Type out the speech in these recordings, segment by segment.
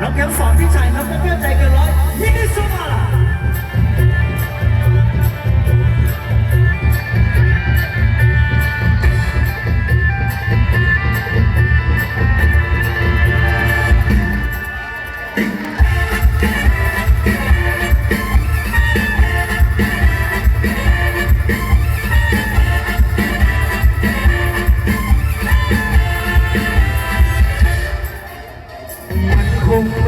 ข็มสอนพี่ชายครับเพื่อนใจเกินร้อยมินิสุมา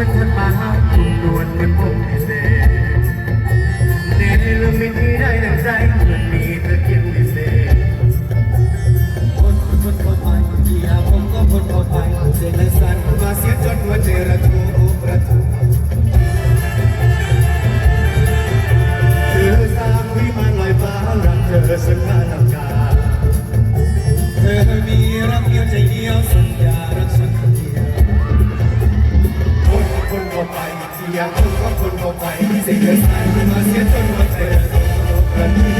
คงมันคนมาคุณนวลเหมันผมพิเศษเนรมิต เข้าไปที่อยาคนก็คนเขาไปเสียงเธอสร้างมาเสียจนหัวใจระทุระทุวินิ